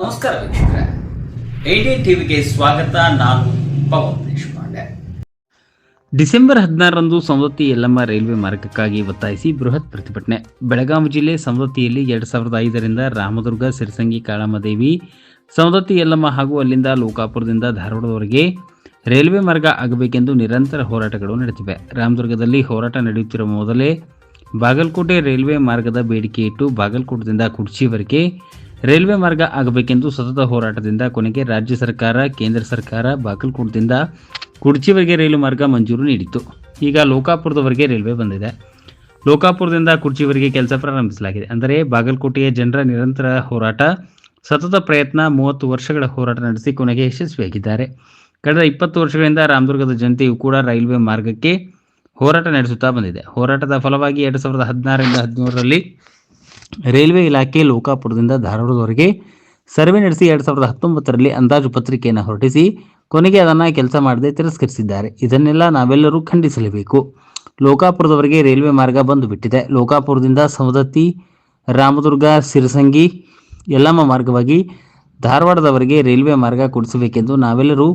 ನಮಸ್ಕಾರ ವೀಕ್ಷಕರೇ. ಐಡಿ ಟಿವಿಗೆ ಸ್ವಾಗತ. ನಾನು ಪವನ್ ದೇಶಪಾಂಡೆ. ಡಿಸೆಂಬರ್ ಹದಿನಾರರಂದು ಸಂವತ್ತಿ ಯಲ್ಲಮ್ಮ ರೈಲ್ವೆ ಮಾರ್ಗಕ್ಕಾಗಿ ಒತ್ತಾಯಿಸಿ ಬೃಹತ್ ಪ್ರತಿಭಟನೆ. ಬೆಳಗಾವಿ ಜಿಲ್ಲೆ ಸಂವತ್ತಿಯಲ್ಲಿ ಎರಡು ಸಾವಿರದ ಐದರಿಂದ ರಾಮದುರ್ಗ, ಸಿರಸಂಗಿ ಕಾಳಮದೇವಿ ಸಂವತ್ತಿ ಯಲ್ಲಮ್ಮ ಹಾಗೂ ಅಲ್ಲಿಂದ ಲೋಕಾಪುರದಿಂದ ಧಾರವಾಡದವರೆಗೆ ರೈಲ್ವೆ ಮಾರ್ಗ ಆಗಬೇಕೆಂದು ನಿರಂತರ ಹೋರಾಟಗಳು ನಡೆದಿವೆ. ರಾಮದುರ್ಗದಲ್ಲಿ ಹೋರಾಟ ನಡೆಯುತ್ತಿರುವ ಮೊದಲೇ ಬಾಗಲಕೋಟೆ ರೈಲ್ವೆ ಮಾರ್ಗದ ಬೇಡಿಕೆ ಇಟ್ಟು ಬಾಗಲಕೋಟದಿಂದ ಕುಡ್ಚಿವರೆಗೆ ರೈಲ್ವೆ ಮಾರ್ಗ ಆಗಬೇಕೆಂದು ಸತತ ಹೋರಾಟದಿಂದ ಕೊನೆಗೆ ರಾಜ್ಯ ಸರ್ಕಾರ, ಕೇಂದ್ರ ಸರ್ಕಾರ ಬಾಗಲಕೋಟದಿಂದ ಕುಡ್ಚಿವರೆಗೆ ರೈಲು ಮಾರ್ಗ ಮಂಜೂರು ನೀಡಿತ್ತು. ಈಗ ಲೋಕಾಪುರದವರೆಗೆ ರೈಲ್ವೆ ಬಂದಿದೆ. ಲೋಕಾಪುರದಿಂದ ಕುರ್ಚಿವರೆಗೆ ಕೆಲಸ ಪ್ರಾರಂಭಿಸಲಾಗಿದೆ. ಅಂದರೆ ಬಾಗಲಕೋಟೆಯ ಜನರ ನಿರಂತರ ಹೋರಾಟ, ಸತತ ಪ್ರಯತ್ನ ಮೂವತ್ತು ವರ್ಷಗಳ ಹೋರಾಟ ನಡೆಸಿ ಕೊನೆಗೆ ಯಶಸ್ವಿಯಾಗಿದ್ದಾರೆ. ಕಳೆದ ಇಪ್ಪತ್ತು ವರ್ಷಗಳಿಂದ ರಾಮದುರ್ಗದ ಜನತೆಯು ಕೂಡ ರೈಲ್ವೆ ಮಾರ್ಗಕ್ಕೆ ಹೋರಾಟ ನಡೆಸುತ್ತಾ ಬಂದಿದೆ. ಹೋರಾಟದ ಫಲವಾಗಿ ಎರಡು ಸಾವಿರದ ಹದಿನಾರರಿಂದ ಹದಿನೇಳರಲ್ಲಿ ರೈಲ್ವೆ ಇಲಾಖೆ ಲೋಕಾಪುರದಿಂದ ಧಾರವಾಡದವರೆಗೆ ಸರ್ವೆ ನಡೆಸಿ ಎರಡ್ ಸಾವಿರದ ಹತ್ತೊಂಬತ್ತರಲ್ಲಿ ಅಂದಾಜು ಪತ್ರಿಕೆಯನ್ನು ಹೊರಟಿಸಿ ಕೊನೆಗೆ ಅದನ್ನು ಕೆಲಸ ಮಾಡದೆ ತಿರಸ್ಕರಿಸಿದ್ದಾರೆ. ಇದನ್ನೆಲ್ಲ ನಾವೆಲ್ಲರೂ ಖಂಡಿಸಲೇಬೇಕು. ಲೋಕಾಪುರದವರೆಗೆ ರೈಲ್ವೆ ಮಾರ್ಗ ಬಂದು ಬಿಟ್ಟಿದೆ ಲೋಕಾಪುರದಿಂದ ಸವದತ್ತಿ ರಾಮದುರ್ಗ, ಸಿರಸಂಗಿ, ಯಲ್ಲಮ್ಮ ಮಾರ್ಗವಾಗಿ ಧಾರವಾಡದವರೆಗೆ ರೈಲ್ವೆ ಮಾರ್ಗ ಕೊಡಿಸಬೇಕೆಂದು ನಾವೆಲ್ಲರೂ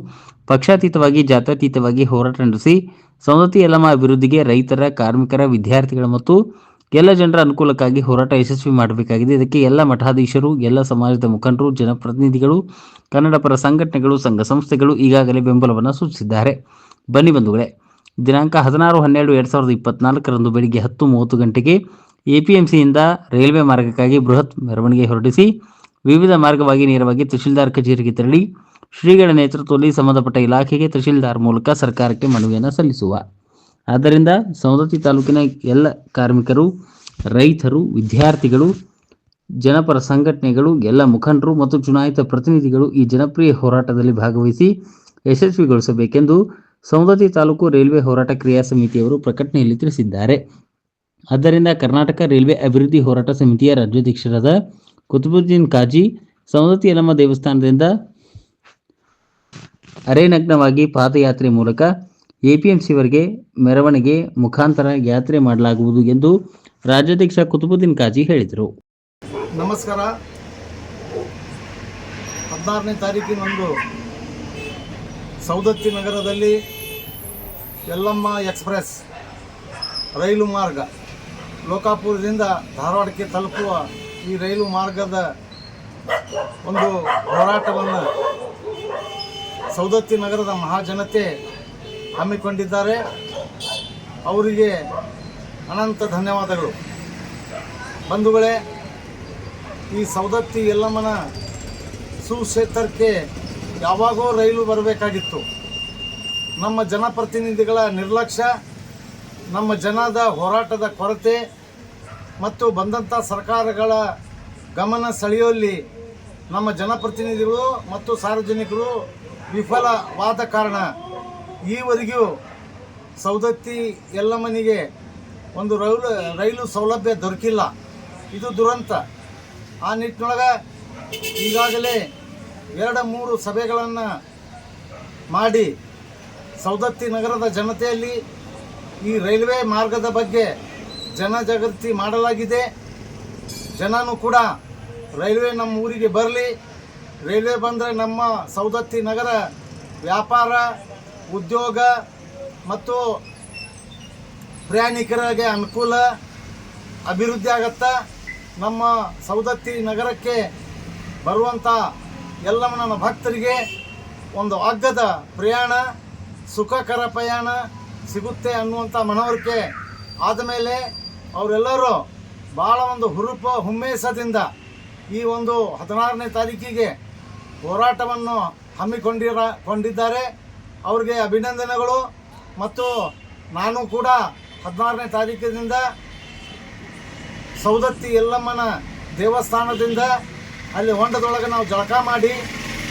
ಪಕ್ಷಾತೀತವಾಗಿ, ಜಾತ್ಯತೀತವಾಗಿ ಹೋರಾಟ ನಡೆಸಿ ಸವದತ್ತಿ ಯಲ್ಲಮ್ಮ ಅಭಿವೃದ್ಧಿಗೆ ರೈತರ, ಕಾರ್ಮಿಕರ, ವಿದ್ಯಾರ್ಥಿಗಳ ಮತ್ತು ಎಲ್ಲ ಜನರ ಅನುಕೂಲಕ್ಕಾಗಿ ಹೋರಾಟ ಯಶಸ್ವಿ ಮಾಡಬೇಕಾಗಿದೆ. ಇದಕ್ಕೆ ಎಲ್ಲ ಮಠಾಧೀಶರು, ಎಲ್ಲ ಸಮಾಜದ ಮುಖಂಡರು, ಜನಪ್ರತಿನಿಧಿಗಳು ಕನ್ನಡ ಪರ ಸಂಘಟನೆಗಳು, ಸಂಘ ಸಂಸ್ಥೆಗಳು ಈಗಾಗಲೇ ಬೆಂಬಲವನ್ನು ಸೂಚಿಸಿದ್ದಾರೆ. ಬನ್ನಿ ಬಂಧುಗಳೇ, ದಿನಾಂಕ ಹದಿನಾರು ಹನ್ನೆರಡು ಎರಡು ಸಾವಿರದ ಇಪ್ಪತ್ನಾಲ್ಕರಂದು ಬೆಳಿಗ್ಗೆ ಹತ್ತು ಮೂವತ್ತು ಗಂಟೆಗೆ ಎಪಿಎಂಸಿಯಿಂದ ರೈಲ್ವೆ ಮಾರ್ಗಕ್ಕಾಗಿ ಬೃಹತ್ ಮೆರವಣಿಗೆ ಹೊರಡಿಸಿ ವಿವಿಧ ಮಾರ್ಗವಾಗಿ ನೇರವಾಗಿ ತಹಶೀಲ್ದಾರ್ ಕಚೇರಿಗೆ ತೆರಳಿ, ಶ್ರೀಗಳ ನೇತೃತ್ವದಲ್ಲಿ ಸಂಬಂಧಪಟ್ಟ ಇಲಾಖೆಗೆ ತಹಶೀಲ್ದಾರ್ ಮೂಲಕ ಸರ್ಕಾರಕ್ಕೆ ಮನವಿಯನ್ನು ಸಲ್ಲಿಸುವ. ಆದ್ದರಿಂದ ಸವದತ್ತಿ ತಾಲೂಕಿನ ಎಲ್ಲ ಕಾರ್ಮಿಕರು, ರೈತರು, ವಿದ್ಯಾರ್ಥಿಗಳು, ಜನಪರ ಸಂಘಟನೆಗಳು, ಎಲ್ಲ ಮುಖಂಡರು ಮತ್ತು ಚುನಾಯಿತ ಪ್ರತಿನಿಧಿಗಳು ಈ ಜನಪ್ರಿಯ ಹೋರಾಟದಲ್ಲಿ ಭಾಗವಹಿಸಿ ಯಶಸ್ವಿಗೊಳಿಸಬೇಕೆಂದು ಸವದತ್ತಿ ತಾಲೂಕು ರೈಲ್ವೆ ಹೋರಾಟ ಕ್ರಿಯಾ ಸಮಿತಿಯವರು ಪ್ರಕಟಣೆಯಲ್ಲಿ ತಿಳಿಸಿದ್ದಾರೆ. ಆದ್ದರಿಂದ ಕರ್ನಾಟಕ ರೈಲ್ವೆ ಅಭಿವೃದ್ಧಿ ಹೋರಾಟ ಸಮಿತಿಯ ರಾಜ್ಯಾಧ್ಯಕ್ಷರಾದ ಕುತುಬುದ್ದೀನ್ ಕಾಜಿ ಸವದತ್ತಿ ಯಲಮ್ಮ ದೇವಸ್ಥಾನದಿಂದ ಅರೆನಗ್ನವಾಗಿ ಪಾದಯಾತ್ರೆ ಮೂಲಕ ಎಪಿಎಂಸಿವರೆಗೆ ಮೆರವಣಿಗೆ ಮುಖಾಂತರ ಯಾತ್ರೆ ಮಾಡಲಾಗುವುದು ಎಂದು ರಾಜ್ಯಾಧ್ಯಕ್ಷ ಕುತುಬುದ್ದೀನ್ ಕಾಜಿ ಹೇಳಿದರು. ನಮಸ್ಕಾರ. ಹದಿನಾರನೇ ತಾರೀಕಿನೊಂದು ಸೌದತ್ತಿ ನಗರದಲ್ಲಿ ಯಲ್ಲಮ್ಮ ಎಕ್ಸ್ಪ್ರೆಸ್ ರೈಲು ಮಾರ್ಗ ಲೋಕಾಪುರದಿಂದ ಧಾರವಾಡಕ್ಕೆ ತಲುಪುವ ಈ ರೈಲು ಮಾರ್ಗದ ಒಂದು ಹೋರಾಟವನ್ನು ಸೌದತ್ತಿ ನಗರದ ಮಹಾಜನತೆ ಹಮ್ಮಿಕೊಂಡಿದ್ದಾರೆ. ಅವರಿಗೆ ಅನಂತ ಧನ್ಯವಾದಗಳು. ಬಂಧುಗಳೇ, ಈ ಸವದತ್ತಿ ಯಲ್ಲಮ್ಮನ ಸುಕ್ಷೇತ್ರಕ್ಕೆ ಯಾವಾಗೋ ರೈಲು ಬರಬೇಕಾಗಿತ್ತು. ನಮ್ಮ ಜನಪ್ರತಿನಿಧಿಗಳ ನಿರ್ಲಕ್ಷ್ಯ, ನಮ್ಮ ಜನದ ಹೋರಾಟದ ಕೊರತೆ ಮತ್ತು ಬಂದಂಥ ಸರ್ಕಾರಗಳ ಗಮನ ಸೆಳೆಯುವಲ್ಲಿ ನಮ್ಮ ಜನಪ್ರತಿನಿಧಿಗಳು ಮತ್ತು ಸಾರ್ವಜನಿಕರು ವಿಫಲವಾದ ಕಾರಣ. ಈವರೆಗೂ ಸೌದತ್ತಿ ಯಲ್ಲಮ್ಮನಿಗೆ ಒಂದು ರೈಲು ರೈಲು ಸೌಲಭ್ಯ ದೊರಕಿಲ್ಲ. ಇದು ದುರಂತ. ಆ ನಿಟ್ಟಿನೊಳಗೆ ಈಗಾಗಲೇ ಎರಡು, ಮೂರು ಸಭೆಗಳನ್ನು ಮಾಡಿ ಸೌದತ್ತಿ ನಗರದ ಜನತೆಯಲ್ಲಿ ಈ ರೈಲ್ವೆ ಮಾರ್ಗದ ಬಗ್ಗೆ ಜನಜಾಗೃತಿ ಮಾಡಲಾಗಿದೆ. ಜನನೂ ಕೂಡ ರೈಲ್ವೆ ನಮ್ಮ ಊರಿಗೆ ಬರಲಿ. ರೈಲ್ವೆ ಬಂದರೆ ನಮ್ಮ ಸೌದತ್ತಿ ನಗರ ವ್ಯಾಪಾರ ಉದ್ಯೋಗ ಮತ್ತು ಪ್ರಯಾಣಿಕರಿಗೆ ಅನುಕೂಲ, ಅಭಿವೃದ್ಧಿ ಆಗತ್ತಾ ನಮ್ಮ ಸೌದತ್ತಿ ನಗರಕ್ಕೆ ಬರುವಂಥ ಎಲ್ಲ ನನ್ನ ಭಕ್ತರಿಗೆ ಒಂದು ಅಗ್ಗದ ಪ್ರಯಾಣ, ಸುಖಕರ ಪ್ರಯಾಣ ಸಿಗುತ್ತೆ ಅನ್ನುವಂಥ ಮನವರಿಕೆ ಆದಮೇಲೆ ಅವರೆಲ್ಲರೂ ಭಾಳ ಒಂದು ಹುರುಪ ಹುಮ್ಮೇಸದಿಂದ ಈ ಒಂದು ಹದಿನಾರನೇ ತಾರೀಕಿಗೆ ಹೋರಾಟವನ್ನು ಹಮ್ಮಿಕೊಂಡಿರ, ಕೊಂಡಿದ್ದಾರೆ. ಅವರಿಗೆ ಅಭಿನಂದನೆಗಳು ಮತ್ತು ನಾನು ಕೂಡ ಹದಿನಾರನೇ ತಾರೀಕಿನಿಂದ ಸೌದತ್ತಿ ಯಲ್ಲಮ್ಮನ ದೇವಸ್ಥಾನದಿಂದ ಅಲ್ಲಿ ಹೊಂಡದೊಳಗೆ ನಾವು ಜಳಕ ಮಾಡಿ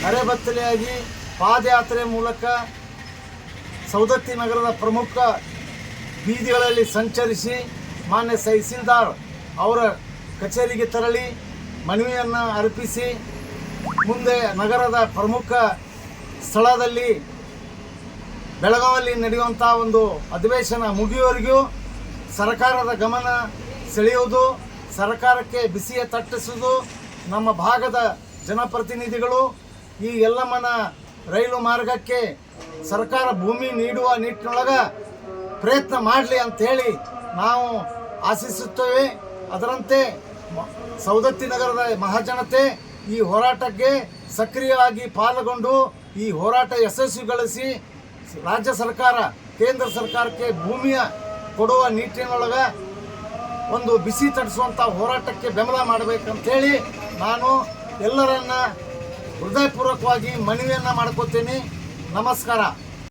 ಅರೆಬತ್ತಲೆಯಾಗಿ ಪಾದಯಾತ್ರೆ ಮೂಲಕ ಸೌದತ್ತಿ ನಗರದ ಪ್ರಮುಖ ಬೀದಿಗಳಲ್ಲಿ ಸಂಚರಿಸಿ ಮಾನ್ಯ ತಹಸೀಲ್ದಾರ್ ಅವರ ಕಚೇರಿಗೆ ತೆರಳಿ ಮನವಿಯನ್ನು ಅರ್ಪಿಸಿ ಮುಂದೆ ನಗರದ ಪ್ರಮುಖ ಸ್ಥಳದಲ್ಲಿ ಬೆಳಗಾವಿಯಲ್ಲಿ ನಡೆಯುವಂಥ ಒಂದು ಅಧಿವೇಶನ ಮುಗಿಯುವವರೆಗೂ ಸರ್ಕಾರದ ಗಮನ ಸೆಳೆಯುವುದು, ಸರ್ಕಾರಕ್ಕೆ ಬಿಸಿಯ ತಟ್ಟಿಸುವುದು ನಮ್ಮ ಭಾಗದ ಜನಪ್ರತಿನಿಧಿಗಳು. ಈ ಎಲ್ಲಮ್ಮನ ರೈಲು ಮಾರ್ಗಕ್ಕೆ ಸರ್ಕಾರ ಭೂಮಿ ನೀಡುವ ನಿಟ್ಟಿನೊಳಗೆ ಪ್ರಯತ್ನ ಮಾಡಲಿ ಅಂಥೇಳಿ ನಾವು ಆಶಿಸುತ್ತೇವೆ. ಅದರಂತೆ ಸವದತ್ತಿ ನಗರದ ಮಹಾಜನತೆ ಈ ಹೋರಾಟಕ್ಕೆ ಸಕ್ರಿಯವಾಗಿ ಪಾಲ್ಗೊಂಡು ಈ ಹೋರಾಟ ಯಶಸ್ವಿಗೊಳಿಸಿ ರಾಜ್ಯ ಸರ್ಕಾರ, ಕೇಂದ್ರ ಸರ್ಕಾರಕ್ಕೆ ಭೂಮಿಯ ಕೊಡುವ ನಿಟ್ಟಿನೊಳಗೆ ಒಂದು ಬಿಸಿ ತಡಿಸುವಂಥ ಹೋರಾಟಕ್ಕೆ ಬೆಂಬಲ ಮಾಡಬೇಕಂತೇಳಿ ನಾನು ಎಲ್ಲರನ್ನ ಹೃದಯಪೂರ್ವಕವಾಗಿ ಮನವಿಯನ್ನು ಮಾಡ್ಕೋತೀನಿ. ನಮಸ್ಕಾರ.